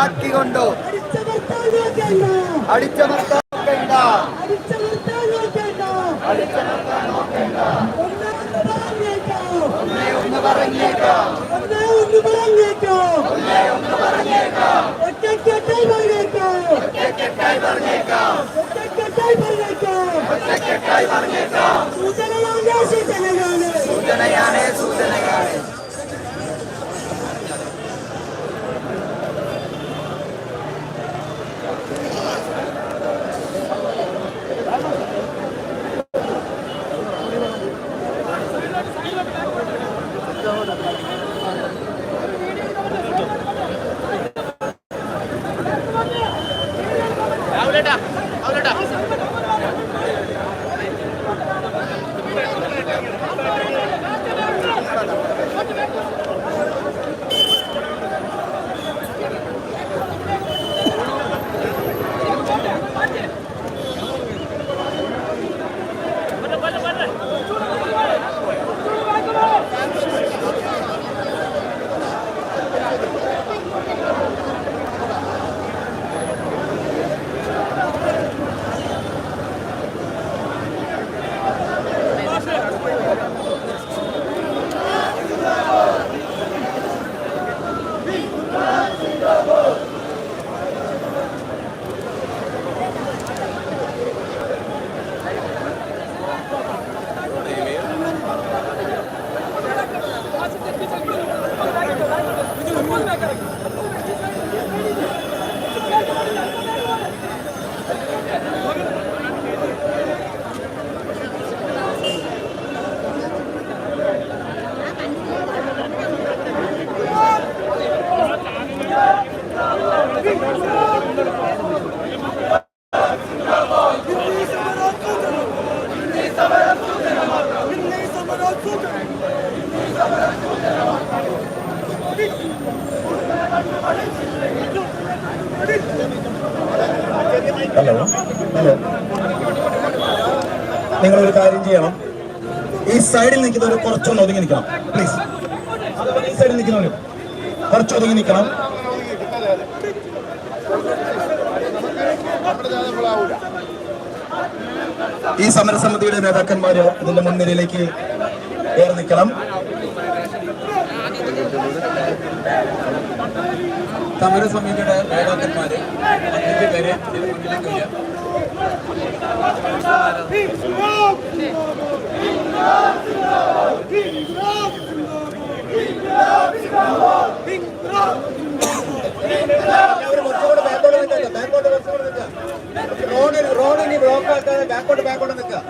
കത്തികൊണ്ടോ കാക്കികൊണ്ടോ അടിച്ചമർത്താൻ നോക്കണ്ട. അടിച്ചമർത്താൻ നോക്കണ്ട. നോക്കണ്ട ഒന്ന് പറഞ്ഞേക്കാം ഒന്നേ ഒന്ന് പറഞ്ഞേക്കാം ഒന്നേ ഒന്ന് പറഞ്ഞേക്കാം ഒറ്റക്കെട്ടായി പറഞ്ഞേക്കാം ഒറ്റക്കെട്ടായി പറഞ്ഞേക്കാം ഒറ്റക്കെട്ടായി പറഞ്ഞേക്കാം ഒറ്റക്കെട്ടായി പറഞ്ഞേക്കാം സൂചനയാണ് സൂചനയാണ് സൂചനയാണ് സൂചനയാണ് നിങ്ങളൊരു കാര്യം ചെയ്യണം. ഈ സൈഡിൽ നിൽക്കുന്നവർ കുറച്ചൊന്ന് ഒതുങ്ങി നിൽക്കണം. പ്ലീസ് അതുപോലെ ഈ സൈഡിൽ നിൽക്കുന്നവർ കുറച്ച് ഒതുങ്ങി നിൽക്കണം. ഈ സമരസമിതിയുടെ നേതാക്കന്മാര് ഇതിന്റെ മുൻനിരയിലേക്ക് കയറി നിൽക്കണം. സമരസമിതിയുടെ നേതാക്കന്മാര് അഞ്ചു പേരെ മുന്നിലേക്ക് വരിക റോഡ് റോഡ് ഇനി ബ്ലോക്ക് ആക്കാതെ ബാക്കോട്ട് ബാക്കോട്ട് നിൽക്കുക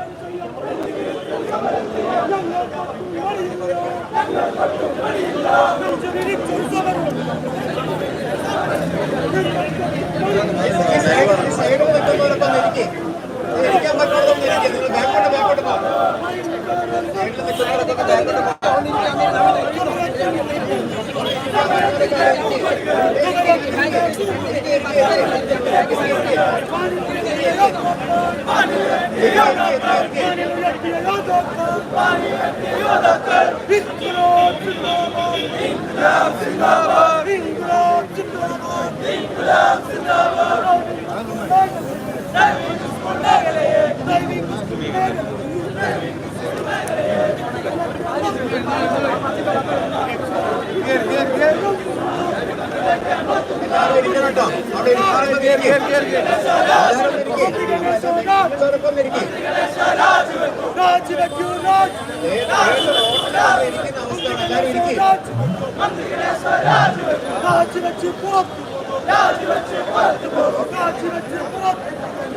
ഈ സൈഡ് ഈ സൈഡിൽ നിൽക്കുന്നവരൊക്കെ ഒന്ന് ഇരിക്ക്. ഇരിക്കാൻ പറ്റുന്നവരൊക്കെ ഒന്ന് ഇരിക്ക്. നിങ്ങൾ ബാക്കോട്ട് ബാക്കോട്ട് പോ. സൈഡിൽ നിൽക്കുന്നവരൊക്കെ ബാക്കോട്ട് പോ. എല്ലാവരും ഇരിക്കണം കേട്ടോ. അവിടെ ഇരിക്കാനൊക്കെ ഇരിക്ക്. എല്ലാവരും ഇരിക്ക്. എല്ലാവരും ഇരിക്ക്.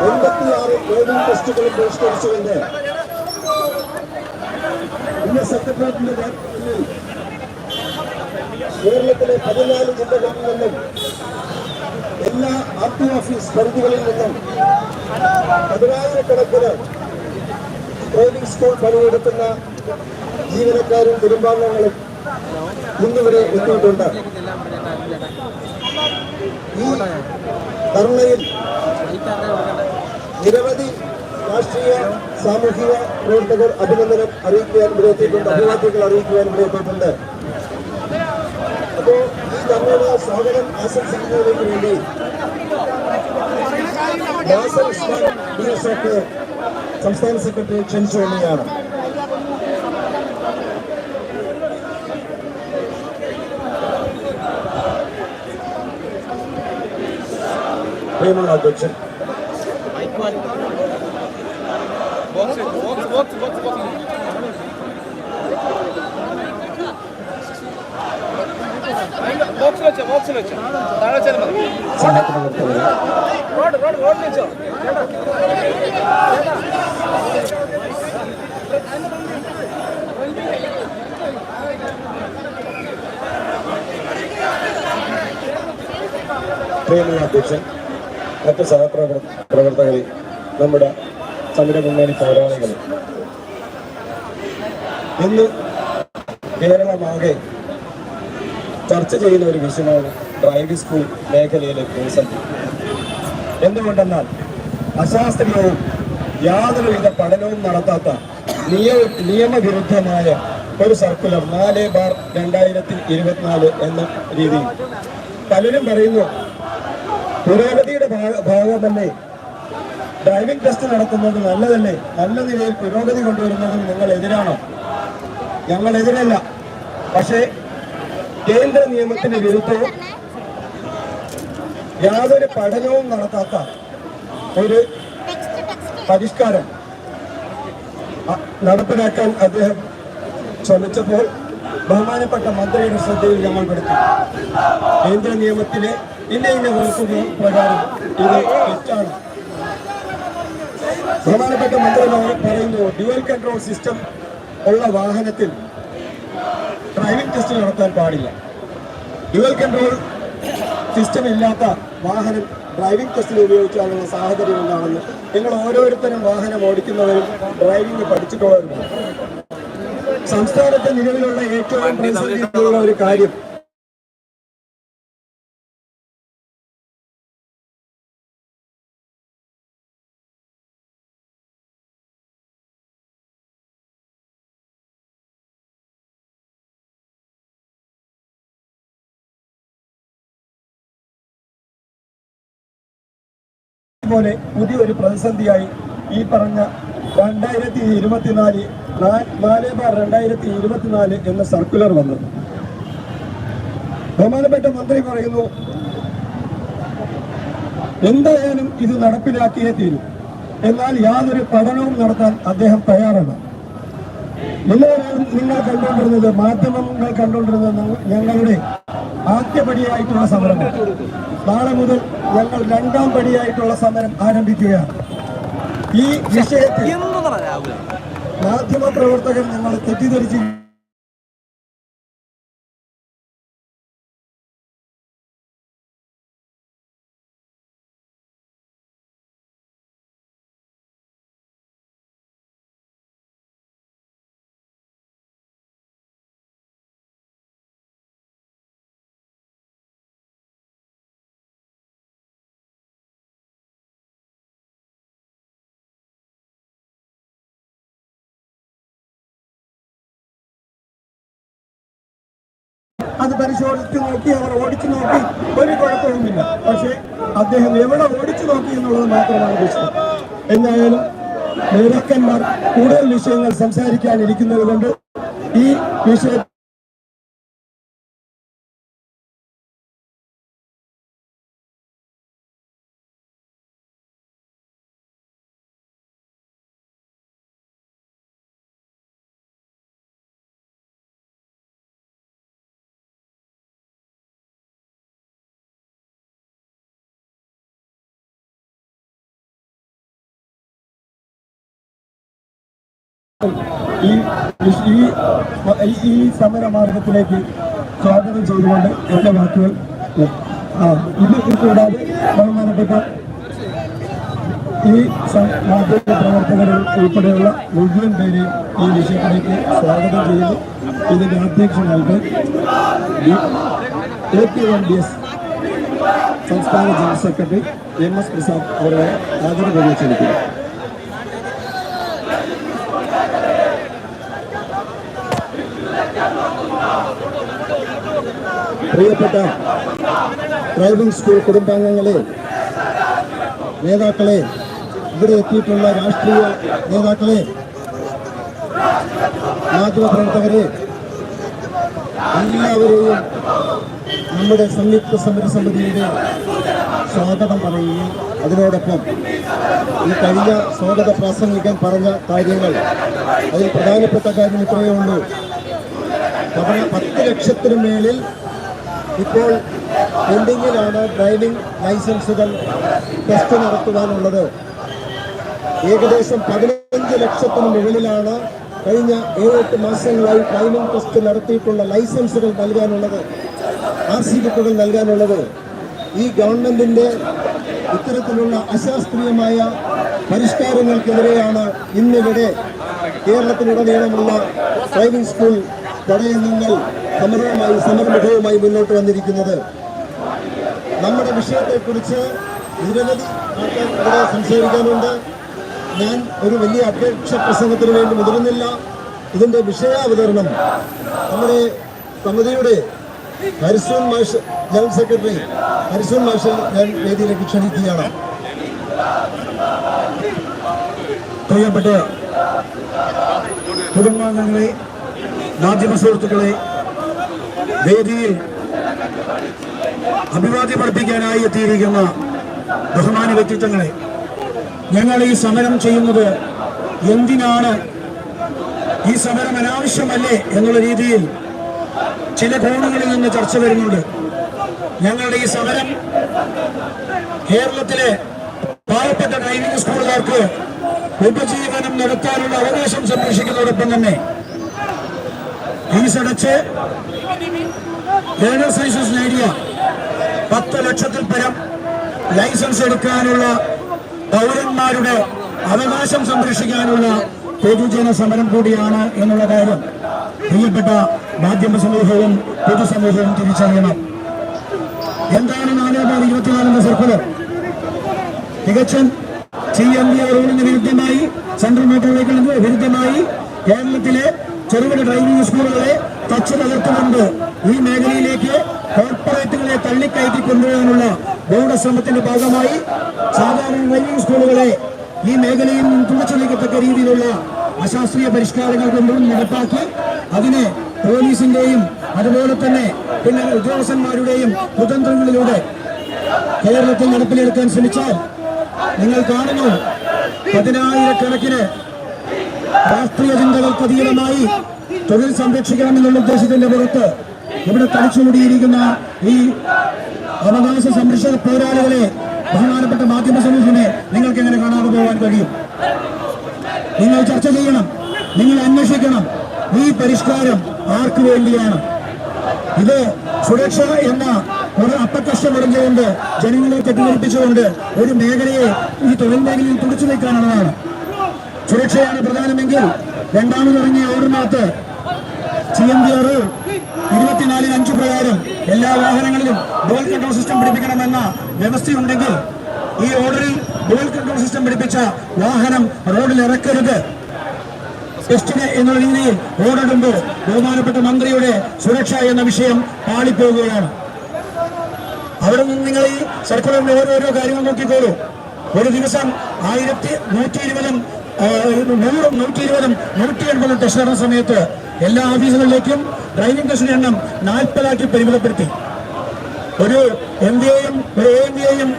എൺപത്തിയാറ് കോവിഡ് ടെസ്റ്റുകളും ബഹിഷ്കരിച്ചുകൊണ്ട് ഇന്ന് സെക്രട്ടേറിയറ്റിന്റെ നേതൃത്വത്തിൽ കേരളത്തിലെ പതിനാല് ജില്ലകളിൽ നിന്നും എല്ലാ ആർ ടി ഓഫീസ് പരിധികളിൽ നിന്നും പതിനായിരക്കണക്കിന് ട്രെയിനിങ് സ്കൂൾ പണിയെടുക്കുന്ന ജീവനക്കാരും കുടുംബാംഗങ്ങളും ഇന്നിവിടെ എത്തിയിട്ടുണ്ട്. ഈ ധർണയിൽ നിരവധി രാഷ്ട്രീയ സാമൂഹിക പ്രവർത്തകർ അഭിനന്ദനം അറിയിക്കുവാൻ ഇവിടെ എത്തിയിട്ടുണ്ട് അഭിവാദ്യങ്ങൾ അറിയിക്കുവാൻ ഇവിടെ എത്തിയിട്ടുണ്ട് അപ്പോ ഈ ധർണയുടെ സ്വാഗതം ആശംസിക്കുന്നതിന് വേണ്ടി നാസർ ഉസ്മാൻ ഡി എസ് ഒക്കെ സംസ്ഥാന സെക്രട്ടറി ക്ഷണിച്ചുകൊള്ളുകയാണ് പ്രിയമുള്ള അധ്യക്ഷൻ. ബോക്സിൽ വെച്ചോ ബോക്സിൽ വെച്ചോ താഴെ വെച്ചാലും മതി റോഡ് റോഡ് റോഡിൽ വെച്ചോ പ്രിയമുള്ള അധ്യക്ഷൻ മറ്റ് സഹപ്രവർ പ്രവർത്തകരെ നമ്മുടെ സമര മുന്നണി പോരാളികൾ ഇന്ന് കേരളമാകെ ചർച്ച ചെയ്യുന്ന ഒരു വിഷയമാണ് ഡ്രൈവിംഗ് സ്കൂൾ മേഖലയിലെ പ്രതിസന്ധി എന്തുകൊണ്ടെന്നാൽ അശാസ്ത്രീയവും യാതൊരുവിധ പഠനവും നടത്താത്ത നിയ നിയമവിരുദ്ധമായ ഒരു സർക്കുലർ നാല് ബാർ രണ്ടായിരത്തി ഇരുപത്തിനാല് എന്ന രീതിയിൽ. പലരും പറയുന്നു പുരോഗതിയുടെ ഭാഗ- ഭാഗമല്ലേ? ഡ്രൈവിംഗ് ടെസ്റ്റ് നടത്തുന്നത് നല്ലതല്ലേ? നല്ല നിലയിൽ പുരോഗതി കൊണ്ടുവരുന്നതിന് നിങ്ങൾ എതിരാണോ ഞങ്ങൾ എതിരല്ല പക്ഷേ കേന്ദ്ര നിയമത്തിന് വിരുദ്ധവും യാതൊരു പഠനവും നടത്താത്ത ഒരു പരിഷ്കാരം നടപ്പിലാക്കാൻ അദ്ദേഹം ശ്രമിച്ചപ്പോൾ ബഹുമാനപ്പെട്ട മന്ത്രിയുടെ ശ്രദ്ധയിൽ ഞങ്ങൾ പെടുത്തി. കേന്ദ്ര നിയമത്തിലെ ഇന്ന ഇന്ന വകുപ്പുകൾ പ്രകാരം ഇത് തെറ്റാണ്. ബഹുമാനപ്പെട്ട മന്ത്രി പറ- പറയുന്നു ഡ്യുവൽ കൺട്രോൾ സിസ്റ്റം ഉള്ള വാഹനത്തിൽ ഡ്രൈവിംഗ് ടെസ്റ്റ് നടത്താൻ പാടില്ല. ഡ്യുവൽ കൺട്രോൾ സിസ്റ്റം ഇല്ലാത്ത വാഹനം ഡ്രൈവിംഗ് ടെസ്റ്റിൽ ഉപയോഗിക്കാനുള്ള സാഹചര്യം എന്താണെന്ന് നിങ്ങൾ ഓരോരുത്തരും വാഹനം ഓടിക്കുന്നവരും ഡ്രൈവിംഗ് പഠിച്ചിട്ടുള്ളവരുമാണ്. സംസ്ഥാനത്ത് നിലവിലുള്ള ഏറ്റവും പ്രതിസന്ധിയുള്ള ഒരു കാര്യം പോലെ പുതിയൊരു പ്രതിസന്ധിയായി ഈ പറഞ്ഞ രണ്ടായിരത്തി ഇരുപത്തിനാല് നാല് ബാർ രണ്ടായിരത്തി ഇരുപത്തിനാല് എന്ന സർക്കുലർ വന്നു. ബഹുമാനപ്പെട്ട മന്ത്രി പറയുന്നു എന്തായാലും ഇത് നടപ്പിലാക്കിയേ തീരും. എന്നാൽ യാതൊരു പഠനവും നടത്താൻ അദ്ദേഹം തയ്യാറാണ് എല്ലാവരും നിങ്ങൾ കണ്ടുകൊണ്ടിരുന്നത് മാധ്യമങ്ങൾ കണ്ടുകൊണ്ടിരുന്നത് ഞങ്ങളുടെ ആദ്യപടിയായിട്ടുള്ള സമരമാണ്. നാളെ മുതൽ ഞങ്ങൾ രണ്ടാം പടിയായിട്ടുള്ള സമരം ആരംഭിക്കുകയാണ്. ഈ വിഷയത്തിൽ മാധ്യമ പ്രവർത്തകർ ഞങ്ങൾ തെറ്റിദ്ധരിച്ച് അത് പരിശോധിച്ച് നോക്കി അവർ ഓടിച്ചു നോക്കി ഒരു കുഴപ്പവുമില്ല. പക്ഷേ അദ്ദേഹം എവിടെ ഓടിച്ചു നോക്കി എന്നുള്ളത് മാത്രമാണ് വിഷയം. എന്തായാലും നേതാക്കന്മാർ കൂടുതൽ വിഷയങ്ങൾ സംസാരിക്കാനിരിക്കുന്നത് കൊണ്ട് ഈ വിഷയം ഈ ഈ മാർഗത്തിലേക്ക് സ്വാഗതം ചെയ്തുകൊണ്ട് എന്റെ വാക്കുകൾ ഇത് കൂടാതെ ബഹുമാനപ്പെട്ട ഈ മാധ്യമ പ്രവർത്തകരിൽ ഉൾപ്പെടെയുള്ള മുഴുവൻ പേരെയും ഈ വിഷയത്തിലേക്ക് സ്വാഗതം ചെയ്യുന്നു. ഇതിന്റെ അധ്യക്ഷനായിട്ട് A P M D S സംസ്ഥാന general secretary M S Prasad അവരെ ആദരവ് ക്ഷണിക്കുന്നു പ്രിയപ്പെട്ട ഡ്രൈവിംഗ് സ്കൂൾ കുടുംബാംഗങ്ങളെ നേതാക്കളെ ഇവിടെ എത്തിയിട്ടുള്ള രാഷ്ട്രീയ നേതാക്കളെ മാധ്യമപ്രവർത്തകരെ എല്ലാവരെയും നമ്മുടെ സംയുക്ത സമരസമിതിയുടെ സ്വാഗതം പറയുകയും അതിനോടൊപ്പം ഈ കഴിഞ്ഞ സ്വാഗത പ്രാസംഗികൻ പറഞ്ഞ കാര്യങ്ങൾ അതിൽ പ്രധാനപ്പെട്ട കാര്യം ഇത്രയേ ഉള്ളൂ. പതിന- പത്ത് ലക്ഷത്തിന് മേളിൽ ഇപ്പോൾ പെൻഡിങ്ങിലാണ് ഡ്രൈവിംഗ് ലൈസൻസുകൾ ടെസ്റ്റ് നടത്തുവാനുള്ളത്. ഏകദേശം പതിനഞ്ച് ലക്ഷത്തിന് മുകളിലാണ് കഴിഞ്ഞ ഏഴെട്ട് മാസങ്ങളായി ഡ്രൈവിംഗ് ടെസ്റ്റ് നടത്തിയിട്ടുള്ള ലൈസൻസുകൾ നൽകാനുള്ളത് ആർ സി ബുക്കുകൾ നൽകാനുള്ളത്. ഈ ഗവൺമെന്റിന്റെ ഇത്തരത്തിലുള്ള അശാസ്ത്രീയമായ പരിഷ്കാരങ്ങൾക്കെതിരെയാണ് ഇന്നിവിടെ കേരളത്തിലുടനീളമുള്ള ഡ്രൈവിംഗ് സ്കൂൾ തടയങ്ങൾ സമരവുമായി സമരമുഖവുമായി മുന്നോട്ട് വന്നിരിക്കുന്നത്. നമ്മുടെ വിഷയത്തെക്കുറിച്ച് നിരവധി ആൾക്കാർ ഇവിടെ സംസാരിക്കാനുണ്ട്. ഞാൻ ഒരു വലിയ അപേക്ഷ പ്രസംഗത്തിന് വേണ്ടി മുതിരുന്നില്ല ഇതിന്റെ വിഷയാവതരണം നമ്മുടെ സമിതിയുടെ ഹരിസൂൺ മാഷ് ജനറൽ സെക്രട്ടറി ഹരിസൂൺ മാഷ് ഞാൻ വേദിയിലേക്ക് ക്ഷണിക്കുകയാണ്. പ്രിയപ്പെട്ട കുടുംബാംഗങ്ങളെ മാധ്യമ സുഹൃത്തുക്കളെ വേദിയിൽ അഭിവാദ്യം പഠിപ്പിക്കാനായി എത്തിയിരിക്കുന്ന ബഹുമാന വ്യക്തിത്വങ്ങളെ ഞങ്ങൾ ഈ സമരം ചെയ്യുന്നത് എന്തിനാണ്? ഈ സമരം അനാവശ്യമല്ലേ എന്നുള്ള രീതിയിൽ ചില കോണുകളിൽ നിന്ന് ചർച്ച വരുന്നുണ്ട്. ഞങ്ങളുടെ ഈ സമരം കേരളത്തിലെ പാവപ്പെട്ട ഡ്രൈവിംഗ് സ്കൂളുകാർക്ക് ഉപജീവനം നടത്താനുള്ള അവകാശം സംരക്ഷിക്കുന്നതോടൊപ്പം തന്നെ ഫീസടച്ച് ലേണേഴ്സ് ലൈസൻസ് നേടിയ പത്ത് ലക്ഷത്തിൽ പരം ലൈസൻസ് എടുക്കാനുള്ള പൗരന്മാരുടെ അവകാശം സംരക്ഷിക്കാനുള്ള പൊതുജന സമരം കൂടിയാണ് എന്നുള്ള കാര്യം പ്രിയപ്പെട്ട മാധ്യമ സമൂഹവും പൊതുസമൂഹവും തിരിച്ചറിയണം. എന്താണ് നാല് ബാർ സർക്കുലർ തികച്ചും സി എം ബി റൂളിന് വിരുദ്ധമായി സെൻട്രൽ മോട്ടോർ വിരുദ്ധമായി കേരളത്തിലെ ചെറുകിട ഡ്രൈവിംഗ് സ്കൂളുകളെ തച്ചു തകർത്തുകൊണ്ട് ഈ മേഖലയിലേക്ക് കോർപ്പറേറ്റുകളെ തള്ളിക്കയറ്റി കൊണ്ടുവരാനുള്ള ഗൂഢശ്രമത്തിന്റെ ഭാഗമായി സാധാരണ ഡ്രൈവിംഗ് സ്കൂളുകളെ ഈ മേഖലയിൽ നിന്നും തുറച്ചു നീക്കത്തക്ക രീതിയിലുള്ള അശാസ്ത്രീയ പരിഷ്കാരങ്ങൾ കൊണ്ടും നടപ്പാക്കി. അതിനെ പോലീസിന്റെയും അതുപോലെ തന്നെ പിന്നെ ഉദ്യോഗസ്ഥന്മാരുടെയും കുതന്ത്രങ്ങളിലൂടെ കേരളത്തിൽ നടപ്പിലെടുക്കാൻ ശ്രമിച്ചാൽ നിങ്ങൾ കാണുന്നു പതിനായിരക്കണക്കിന് രാഷ്ട്രീയ ചിന്തകൾക്ക് അതീതമായി തൊഴിൽ സംരക്ഷിക്കണമെന്നുള്ള ഉദ്ദേശത്തിന്റെ പുറത്ത് ഇവിടെ തളിച്ചുകൂടിയിരിക്കുന്ന ഈ അവകാശ സംരക്ഷണ പോരാളികളെ ബഹുമാനപ്പെട്ട മാധ്യമ സമൂഹത്തിനെ നിങ്ങൾക്ക് എങ്ങനെ കാണാതെ പോകാൻ കഴിയും? നിങ്ങൾ ചർച്ച ചെയ്യണം നിങ്ങൾ അന്വേഷിക്കണം ഈ പരിഷ്കാരം ആർക്കു വേണ്ടിയാണ്? ഇത് സുരക്ഷ എന്ന ഒരു അപ്പക്കഷ്ടം പറഞ്ഞുകൊണ്ട് ജനങ്ങളെ തെറ്റിദ്ധരിപ്പിച്ചുകൊണ്ട് ഒരു മേഖലയെ ഈ തൊഴിൽ മേഖലയിൽ തുടിച്ചു നിൽക്കാനുള്ളതാണ് സുരക്ഷയാണ് പ്രധാനമെങ്കിൽ രണ്ടാമതിറങ്ങിയ ഓർഡിനകത്ത് സി എം ഡി ആർ ഇരുപത്തിനാലിന് അഞ്ചു പ്രകാരം എല്ലാ വാഹനങ്ങളിലും ഡുവൽ കൺട്രോൾ സിസ്റ്റം പിടിപ്പിക്കണമെന്ന വ്യവസ്ഥയുണ്ടെങ്കിൽ ഈ ഓർഡറിൽ ഡുവൽ കൺട്രോൾ സിസ്റ്റം പിടിപ്പിച്ച വാഹനം റോഡിൽ ഇറക്കരുത്. ടെസ്റ്റിന് എന്നുള്ള രീതിയിൽ ഓടിടുമ്പോൾ ബഹുമാനപ്പെട്ട മന്ത്രിയുടെ സുരക്ഷ എന്ന വിഷയം പാളിപ്പോകുകയാണ്. അവിടെ നിന്ന് നിങ്ങൾ ഈ സർക്കുലറിന്റെ ഓരോരോ കാര്യങ്ങൾ നോക്കിക്കോളൂ. ഒരു ദിവസം ആയിരത്തി നൂറ്റി ഇരുപതും നൂറും നൂറ്റി ഇരുപതും നൂറ്റി എൺപതും ടെസ്റ്റ് സമയത്ത് എല്ലാ ഓഫീസുകളിലേക്കും ഡ്രൈവിംഗ് ടെസ്റ്റിന്റെ എണ്ണം നാൽപ്പതാക്കി പരിമിതപ്പെടുത്തി. ഒരു എം ബി ഒരു എ എം ബി എയും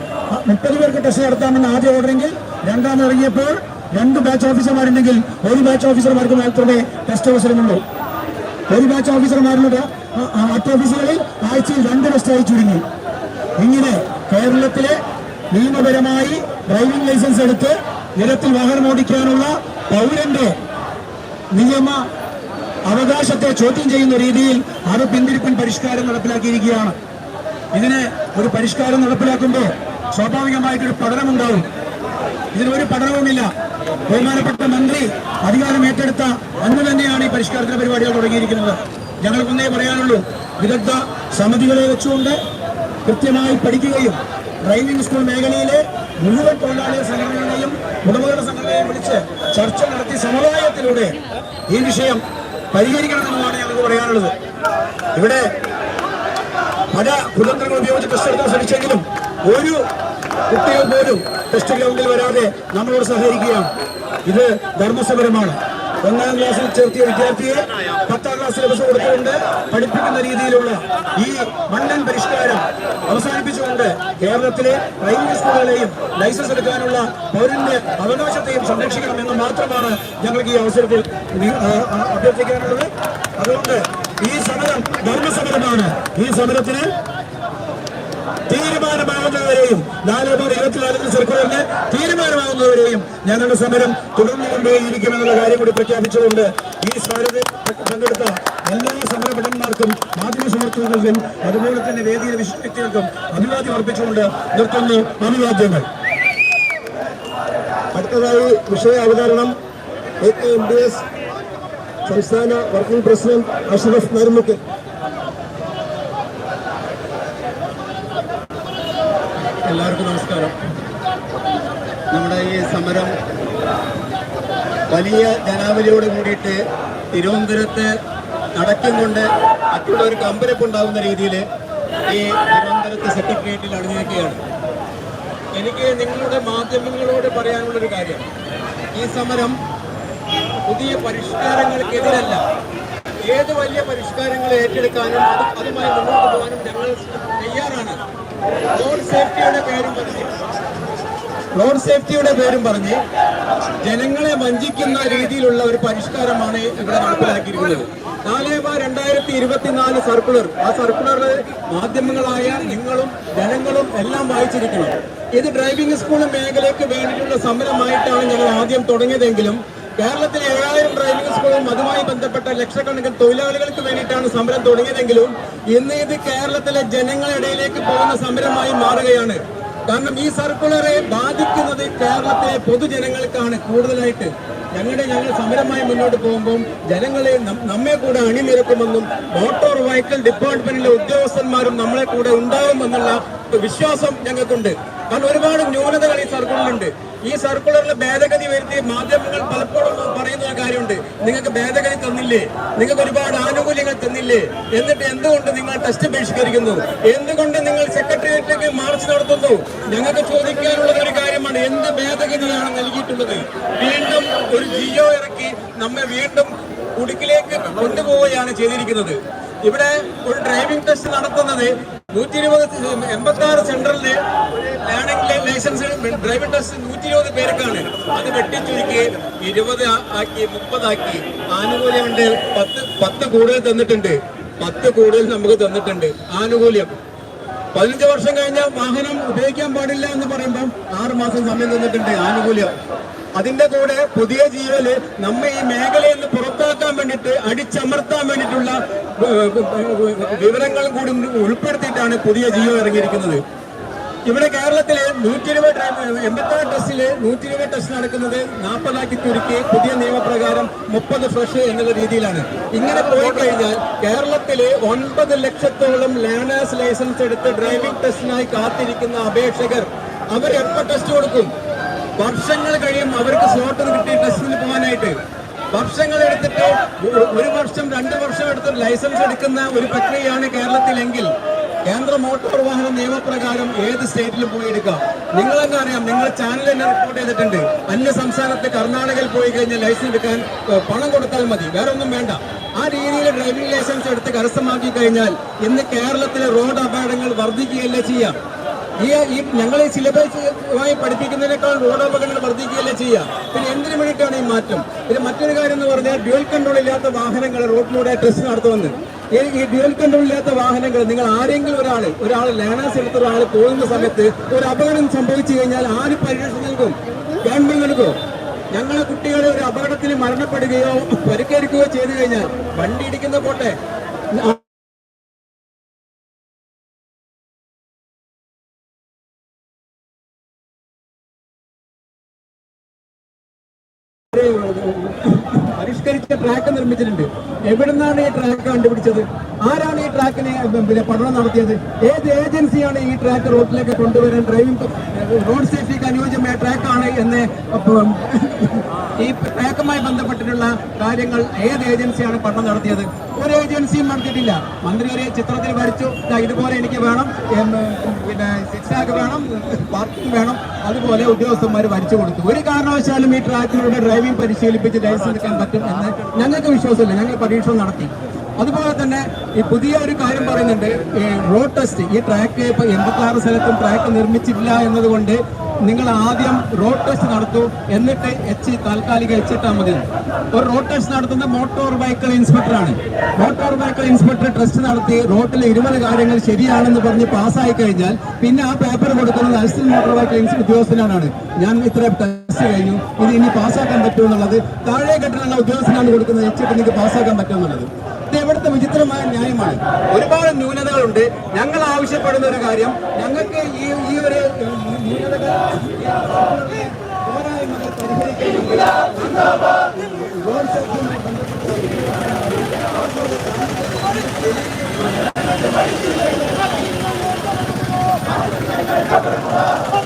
മുപ്പത് പേർക്ക് ടെസ്റ്റ് നടത്താമെന്ന് ആദ്യം ഓർഡറെങ്കിൽ രണ്ടാമത് ഇറങ്ങിയപ്പോൾ രണ്ട് ബാച്ച് ഓഫീസർമാരുണ്ടെങ്കിൽ ഒരു ബാച്ച് ഓഫീസർമാർക്ക് മാത്രമേ ടെസ്റ്റ് അവസരമുള്ളൂ. ഒരു ബാച്ച് ഓഫീസർമാരുടെ മറ്റ് ഓഫീസുകളിൽ ആഴ്ചയിൽ രണ്ട് ടെസ്റ്റായി ചുരുങ്ങി. ഇങ്ങനെ കേരളത്തിലെ നിയമപരമായി ഡ്രൈവിംഗ് ലൈസൻസ് എടുത്ത് നിരത്തിൽ വാഹനം ഓടിക്കാനുള്ള പൗരന്റെ നിയമ അവകാശത്തെ ചോദ്യം ചെയ്യുന്ന രീതിയിൽ അത് പിന്തിരിപ്പൻ പരിഷ്കാരം നടപ്പിലാക്കിയിരിക്കുകയാണ്. ഇതിന് ഒരു പരിഷ്കാരം നടപ്പിലാക്കുമ്പോൾ സ്വാഭാവികമായിട്ടൊരു പഠനമുണ്ടാവും. ഇതിനൊരു പഠനവുമില്ല. ബഹുമാനപ്പെട്ട മന്ത്രി അധികാരം ഏറ്റെടുത്ത അന്ന് തന്നെയാണ് ഈ പരിഷ്കാരത്തിന് പരിപാടികൾ തുടങ്ങിയിരിക്കുന്നത്. ഞങ്ങൾക്കൊന്നേ പറയാനുള്ളൂ. വിദഗ്ധ സമിതികളെ വെച്ചുകൊണ്ട് കൃത്യമായി പഠിക്കുകയും ഡ്രൈവിംഗ് സ്കൂൾ മേഖലയിലെ മുഴുവൻ തൊഴിലാളി സംഘടനകളെയും ഉടമകളുടെ സംഘടനയെ വിളിച്ച് ചർച്ച നടത്തി സമുദായത്തിലൂടെ ഈ വിഷയം പരിഹരിക്കണമെന്നുമാണ് ഞങ്ങൾക്ക് പറയാനുള്ളത്. ഇവിടെ പല കുതന്ത്രങ്ങൾ ഉപയോഗിച്ച് ടെസ്റ്റ് എടുക്കാൻ ശ്രമിച്ചെങ്കിലും ഒരു കുട്ടികൾ പോലും ടെസ്റ്റ് ഗ്രൗണ്ടിൽ വരാതെ നമ്മളോട് സഹകരിക്കുകയാണ്. ഇത് ധർമ്മസമരമാണ്. ഒന്നാം ക്ലാസ്സിൽ ചേർത്തിയ വിദ്യാർത്ഥിയെ പത്താം ക്ലാസ് സിലബസ് കൊടുത്തുകൊണ്ട് പഠിപ്പിക്കുന്ന രീതിയിലുള്ള ഈ മണ്ണൻ പരിഷ്കാരം അവസാനിപ്പിച്ചുകൊണ്ട് കേരളത്തിലെ പ്രൈവറ്റ് സ്കൂളുകളെയും ലൈസൻസ് എടുക്കാനുള്ള പൗരന്റെ അവകാശത്തെയും സംരക്ഷിക്കണമെന്ന് മാത്രമാണ് ഞങ്ങൾക്ക് ഈ അവസരത്തിൽ അഭ്യർത്ഥിക്കാനുള്ളത്. അതുകൊണ്ട് ഈ സമരം ധർമ്മസമരമാണ്. ഈ സമരത്തിന് തീരുമാനമാകുന്നവരെയും നാല് ബാർ ഇരുപത്തിനാലിന് സർക്കുലറിന് തീരുമാനമാകുന്നവരെയും ഞങ്ങളുടെ സമരം തുടർന്നുകൊണ്ടേയിരിക്കുമെന്നുള്ള കാര്യം കൂടി പ്രഖ്യാപിച്ചുകൊണ്ട് ഈ സമരത്തിൽ പങ്കെടുത്ത എല്ലാ സമരഭടന്മാർക്കും മാധ്യമ സുഹൃത്തുക്കൾക്കും അതുപോലെ തന്നെ വേദിയിലെ വിശിഷ്ട വ്യക്തികൾക്കും അഭിവാദ്യം അർപ്പിച്ചുകൊണ്ട് നിർത്തുന്നു അഭിവാദ്യങ്ങൾ അടുത്തതായി വിഷയ അവതരണം A K M D S സംസ്ഥാന വർക്കിംഗ് പ്രസിഡന്റ് അഷ്റഫ് നരുമുക്കൽ എല്ലാവർക്കും നമസ്കാരം. നമ്മുടെ ഈ സമരം വലിയ ജനാവലിയോട് കൂടിയിട്ട് തിരുവനന്തപുരത്ത് നടക്കും കൊണ്ട് മറ്റുള്ളവർക്ക് അമ്പരപ്പുണ്ടാകുന്ന രീതിയിൽ ഈ തിരുവനന്തപുരത്ത് സെക്രട്ടേറിയറ്റിൽ അണിഞ്ഞിരിക്കുകയാണ് എനിക്ക് നിങ്ങളുടെ മാധ്യമങ്ങളോട് പറയാനുള്ളൊരു കാര്യം. ഈ സമരം പുതിയ പരിഷ്കാരങ്ങൾക്കെതിരല്ല. ഏത് വലിയ പരിഷ്കാരങ്ങൾ ഏറ്റെടുക്കാനും അത് അതുമായി മുന്നോട്ട് പോകാനും ഞങ്ങൾ തയ്യാറാണ്. റോഡ് സേഫ്റ്റിയുടെ പേരും പറഞ്ഞ്. റോഡ് സേഫ്റ്റിയുടെ പേരും പറഞ്ഞ് ജനങ്ങളെ വഞ്ചിക്കുന്ന രീതിയിലുള്ള ഒരു പരിഷ്കാരമാണ് ഇവിടെ നടപ്പിലാക്കിയിരിക്കുന്നത്. നാല് ബാർ രണ്ടായിരത്തി ഇരുപത്തിനാല് സർക്കുലർ. ആ സർക്കുലർ മാധ്യമങ്ങളായ നിങ്ങളും ജനങ്ങളും എല്ലാം വായിച്ചിരിക്കണം. ഇത് ഡ്രൈവിംഗ് സ്കൂൾ മേഖലയ്ക്ക് വേണ്ടിയിട്ടുള്ള സമരമായിട്ടാണ് ഞങ്ങൾ ആദ്യം തുടങ്ങിയതെങ്കിലും കേരളത്തിലെ ഏഴായിരം ഡ്രൈവിംഗ് സ്കൂളും അതുമായി ബന്ധപ്പെട്ട ലക്ഷക്കണക്കിന് തൊഴിലാളികൾക്ക് വേണ്ടിയിട്ടാണ് സമരം തുടങ്ങിയതെങ്കിലും ഇന്ന് ഇത് കേരളത്തിലെ ജനങ്ങളിടയിലേക്ക് പോകുന്ന സമരമായി മാറുകയാണ്. കാരണം ഈ സർക്കുലറെ ബാധിക്കുന്നത് കേരളത്തിലെ പൊതുജനങ്ങൾക്കാണ് കൂടുതലായിട്ട്. ഞങ്ങളുടെ ഞങ്ങൾ സമരമായി മുന്നോട്ട് പോകുമ്പോൾ ജനങ്ങളെ നമ്മെ കൂടെ അണിനിരക്കുമെന്നും മോട്ടോർ വെഹിക്കിൾ ഡിപ്പാർട്ട്മെന്റിലെ ഉദ്യോഗസ്ഥന്മാരും നമ്മളെ കൂടെ ഉണ്ടാകുമെന്നുള്ള വിശ്വാസം ഞങ്ങൾക്കുണ്ട്. കാരണം ഒരുപാട് ന്യൂനതകൾ ഈ സർക്കുലറിലുണ്ട്. ഈ സർക്കുലറിൽ ഭേദഗതി വരുത്തി മാധ്യമങ്ങൾ പലപ്പോഴും പറയുന്ന കാര്യമുണ്ട്. നിങ്ങൾക്ക് ഭേദഗതി തന്നില്ലേ? നിങ്ങൾക്ക് ഒരുപാട് ആനുകൂല്യങ്ങൾ തന്നില്ലേ? എന്നിട്ട് എന്തുകൊണ്ട് നിങ്ങൾ ടെസ്റ്റ് ബഹിഷ്കരിക്കുന്നു എന്തുകൊണ്ട് നിങ്ങൾ സെക്രട്ടേറിയറ്റിലേക്ക് മാർച്ച് നടത്തുന്നു? ഞങ്ങൾക്ക് ചോദിക്കാനുള്ള ഒരു കാര്യമാണ്. എന്ത് ഭേദഗതിയാണ് നൽകിയിട്ടുള്ളത്? വീണ്ടും ഒരു ജിയോ ഇറക്കി നമ്മെ വീണ്ടും കുടുക്കിലേക്ക് കൊണ്ടുപോവുകയാണ് ചെയ്തിരിക്കുന്നത്. ഇവിടെ ഒരു ഡ്രൈവിംഗ് ടെസ്റ്റ് നടത്തുന്നത് നൂറ്റി ഇരുപത് എൺപത്തി ആറ് സെന്ററിൽ ലേണിംഗ് ലൈസൻസ് ഡ്രൈവിംഗ് ടെസ്റ്റ് നൂറ്റി ഇരുപത് പേർക്കാണ്. അത് വെട്ടിച്ചുരുക്കി ഇരുപത് ആക്കി മുപ്പതാക്കി. ആനുകൂല്യമുണ്ട്. പത്ത് പത്ത് കൂടുതൽ തന്നിട്ടുണ്ട്. പത്ത് കൂടുതൽ നമുക്ക് തന്നിട്ടുണ്ട്. ആനുകൂല്യം. പതിനഞ്ച് വർഷം കഴിഞ്ഞാൽ വാഹനം ഉപയോഗിക്കാൻ പാടില്ല എന്ന് പറയുമ്പോൾ ആറ് മാസം സമയം തന്നിട്ടുണ്ട്. ആനുകൂല്യം. അതിന്റെ കൂടെ പുതിയ ജീവൽ നമ്മ ഈ മേഖലയിൽ നിന്ന് പുറത്താക്കാൻ വേണ്ടിയിട്ട് അടിച്ചമർത്താൻ വേണ്ടിയിട്ടുള്ള വിവരങ്ങൾ കൂടി ഉൾപ്പെടുത്തിയിട്ടാണ് പുതിയ ജിയോ ഇറങ്ങിയിരിക്കുന്നത്. ഇവിടെ കേരളത്തിലെ നൂറ്റി ഇരുപത് എൺപത്താറ് ടെസ്റ്റിൽ നൂറ്റി ഇരുപത് ടെസ്റ്റ് നടക്കുന്നത് നാൽപ്പതാക്കി ചുരുക്കി പുതിയ നിയമപ്രകാരം മുപ്പത് ഫ്രഷ് എന്നുള്ള രീതിയിലാണ്. ഇങ്ങനെ പോയി കഴിഞ്ഞാൽ കേരളത്തിലെ ഒൻപത് ലക്ഷത്തോളം ലേണേഴ്സ് ലൈസൻസ് എടുത്ത് ഡ്രൈവിംഗ് ടെസ്റ്റിനായി കാത്തിരിക്കുന്ന അപേക്ഷകർ അവർ എപ്പോൾ ടെസ്റ്റ് കൊടുക്കും? വർഷങ്ങൾ കഴിയും അവർക്ക് സ്ലോട്ട് കിട്ടി ടെസ്റ്റിന് പോകാനായിട്ട്. വർഷങ്ങൾ എടുത്തിട്ട് ഒരു വർഷം രണ്ട് വർഷം എടുത്ത് ലൈസൻസ് എടുക്കുന്ന ഒരു പ്രക്രിയയാണ് കേരളത്തിലെങ്കിൽ കേന്ദ്ര മോട്ടോർ വാഹന നിയമപ്രകാരം ഏത് സ്റ്റേറ്റിലും പോയി എടുക്കാം. നിങ്ങൾ തന്നെ അറിയാം? നിങ്ങൾ ചാനൽ തന്നെ റിപ്പോർട്ട് ചെയ്തിട്ടുണ്ട്. അന്യ സംസ്ഥാനത്ത് കർണാടകയിൽ പോയി കഴിഞ്ഞാൽ ലൈസൻസ് എടുക്കാൻ പണം കൊടുത്താൽ മതി. വേറെ ഒന്നും വേണ്ട. ആ രീതിയിൽ ഡ്രൈവിംഗ് ലൈസൻസ് എടുത്ത് കരസ്ഥമാക്കി കഴിഞ്ഞാൽ ഇന്ന് കേരളത്തിലെ റോഡ് അപകടങ്ങൾ വർദ്ധിക്കുകയല്ലേ ചെയ്യാം. ഈ ഈ ഞങ്ങൾ ഈ സിലബസുമായി പഠിപ്പിക്കുന്നതിനേക്കാൾ റോഡോപകരണങ്ങൾ വർദ്ധിക്കുകയല്ലേ ചെയ്യുക? പിന്നെ എന്തിനു വേണ്ടിയിട്ടാണ് ഈ മാറ്റം? പിന്നെ മറ്റൊരു കാര്യം എന്ന് പറഞ്ഞാൽ ഡ്യുവൽ കൺട്രോൾ ഇല്ലാത്ത വാഹനങ്ങൾ റോഡിലൂടെ ടെസ്റ്റ് നടത്തുമെന്ന്. ഈ ഡ്യുവൽ കൺട്രോൾ ഇല്ലാത്ത വാഹനങ്ങൾ നിങ്ങൾ ആരെങ്കിലും ഒരാൾ ഒരാൾ ലേണേഴ്സ് എടുത്ത ഒരാൾ പോകുന്ന സമയത്ത് ഒരു അപകടം സംഭവിച്ചു കഴിഞ്ഞാൽ ആര് പരിരക്ഷ നൽകും? ഗവൺമെന്റ് ഞങ്ങളെ കുട്ടികളെ ഒരു അപകടത്തിൽ മരണപ്പെടുകയോ പരിക്കേൽക്കുകയോ ചെയ്തു കഴിഞ്ഞാൽ വണ്ടി ഇടിക്കുന്ന പോട്ടെ. ട്രാക്ക് നിർമ്മിച്ചിട്ടുണ്ട്. എവിടുന്നാണ് ഈ ട്രാക്ക് കണ്ടുപിടിച്ചത്? ആരാണ് ഈ ട്രാക്കിന് പിന്നെ പഠനം നടത്തിയത്. ഏത് ഏജൻസിയാണ് ഈ ട്രാക്ക് റോഡിലേക്ക് കൊണ്ടുവരാൻ ഡ്രൈവിംഗ് റോഡ് സേഫ്റ്റിക്ക് അനുയോജ്യമായ ട്രാക്കാണ് എന്ന് ഈ ട്രാക്കുമായി ബന്ധപ്പെട്ടിട്ടുള്ള കാര്യങ്ങൾ ഏത് ഏജൻസിയാണ് പഠനം നടത്തിയത്? ഒരു ഏജൻസിയും നടത്തിയിട്ടില്ല. മന്ത്രി ഒരു ചിത്രത്തിൽ വരച്ചു. "ദാ ഇതുപോലെ എനിക്ക് വേണം. പിന്നെ സിക്സാക്ക് വേണം. പാർക്കിംഗ് വേണം. അതുപോലെ ഉദ്യോഗസ്ഥന്മാർ വരച്ചു കൊടുത്തു. ഒരു കാരണവശാലും ഈ ട്രാക്കിലൂടെ ഡ്രൈവിംഗ് പരിശീലിപ്പിച്ച് ലൈസൻസ് എടുക്കാൻ പറ്റും എന്ന് ഞങ്ങൾക്ക് വിശ്വാസമില്ല. ഞങ്ങൾ പരീക്ഷ നടത്തി. അതുപോലെ തന്നെ ഈ പുതിയ ഒരു കാര്യം പറയുന്നുണ്ട് റോഡ് ടെസ്റ്റ് ഈ ട്രാക്ക് ഇപ്പൊ എൺപത്തി സ്ഥലത്തും ട്രാക്ക് നിർമ്മിച്ചിട്ടില്ല എന്നതുകൊണ്ട് നിങ്ങൾ ആദ്യം റോഡ് ടെസ്റ്റ് നടത്തൂ എന്നിട്ട് എച്ച് താൽക്കാലിക എച്ച് ഇട്ടാൽ മതി. ഒരു റോഡ് ടെസ്റ്റ് നടത്തുന്ന മോട്ടോർ വെഹിക്കിൾ ഇൻസ്പെക്ടറാണ് മോട്ടോർ വെഹിക്കിൾ ഇൻസ്പെക്ടർ ടെസ്റ്റ് നടത്തി റോഡിലെ ഇരുപത് കാര്യങ്ങൾ ശരിയാണെന്ന് പറഞ്ഞ് പാസ്സായി കഴിഞ്ഞാൽ പിന്നെ ആ പേപ്പർ കൊടുക്കുന്നത് അസിസ്റ്റന്റ് മോട്ടോർ വെഹിക്കിൾ ഉദ്യോഗസ്ഥനാണ്. ഞാൻ ഇത്ര ടെസ്റ്റ് കഴിഞ്ഞു ഇത് ഇനി പാസ്സാക്കാൻ പറ്റുമെന്നുള്ളത് താഴെ കെട്ടിലുള്ള ഉദ്യോഗസ്ഥനാണ് കൊടുക്കുന്നത് എച്ചിട്ട് എനിക്ക് പാസ്സാക്കാൻ പറ്റുമെന്നുള്ളത് എവിടുത്തെ വിചിത്രമായ ന്യായമാണ്. ഒരുപാട് ന്യൂനതകളുണ്ട്. ഞങ്ങൾ ആവശ്യപ്പെടുന്ന ഒരു കാര്യം ഞങ്ങൾക്ക് ഈ ഈ ഒരു ന്യൂനതകൾ ഈ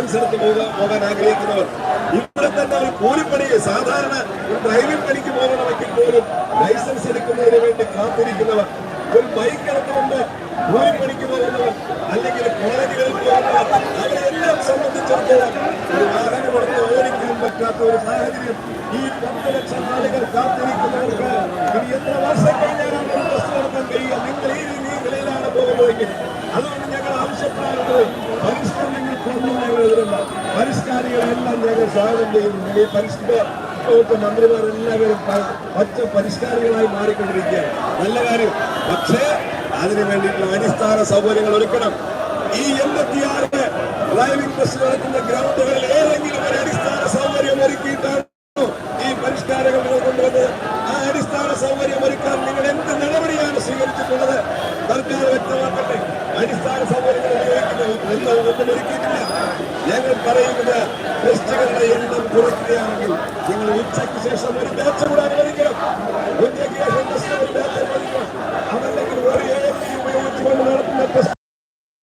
ലൈസൻസ് എടുത്ത് പോകാൻ പോകാൻ ആഗ്രഹിക്കുന്നവർ. ഇവിടെ തന്നെ ഒരു കൂലിപ്പണി സാധാരണ ഒരു ഡ്രൈവിംഗ് പണിക്ക് പോകണമെങ്കിൽ പോലും ലൈസൻസ് എടുക്കുന്നതിന് വേണ്ടി കാത്തിരിക്കുന്നവർ. ഒരു ബൈക്ക് എടുത്തുകൊണ്ട് കൂലിപ്പണിക്ക് പോകുന്നവർ അല്ലെങ്കിൽ കോളേജുകളിൽ പോകുന്നവർ. അവരെല്ലാം സംബന്ധിച്ചിടത്തോളം ഒരു വാഹനം എടുത്ത് ഓടിക്കാൻ പറ്റാത്ത ഒരു സാഹചര്യം ഈ പത്ത് ലക്ഷം ആളുകൾ കാത്തിരിക്കുന്നവർക്ക് ഇനി എത്ര വർഷം കഴിഞ്ഞാലാണ് ഒരു ടെസ്റ്റ് നടത്താൻ കഴിയുക നിങ്ങൾ ഈ ഈ നിലയിലാണ് പോകുന്നതെങ്കിൽ അതുകൊണ്ട് ഞങ്ങൾ ആവശ്യപ്പെടാറുള്ളത് പരിഷ്കരണങ്ങൾ കൊണ്ടു ഞങ്ങൾ എതിരല്ല ഈ പരിഷ്കൃത വകുപ്പ് മന്ത്രിമാർ എല്ലാവരും പച്ച പരിഷ്കാരികളായി മാറിക്കൊണ്ടിരിക്കുകയാണ്. നല്ല കാര്യം. പക്ഷേ അതിനു വേണ്ടിയിട്ടുള്ള അടിസ്ഥാന സൗകര്യങ്ങൾ ഒരുക്കണം. ഈ എൺപത്തിയാറ് ഡ്രൈവിംഗ് ടെസ്റ്റ് നടക്കുന്ന ഗ്രൗണ്ടുകളിൽ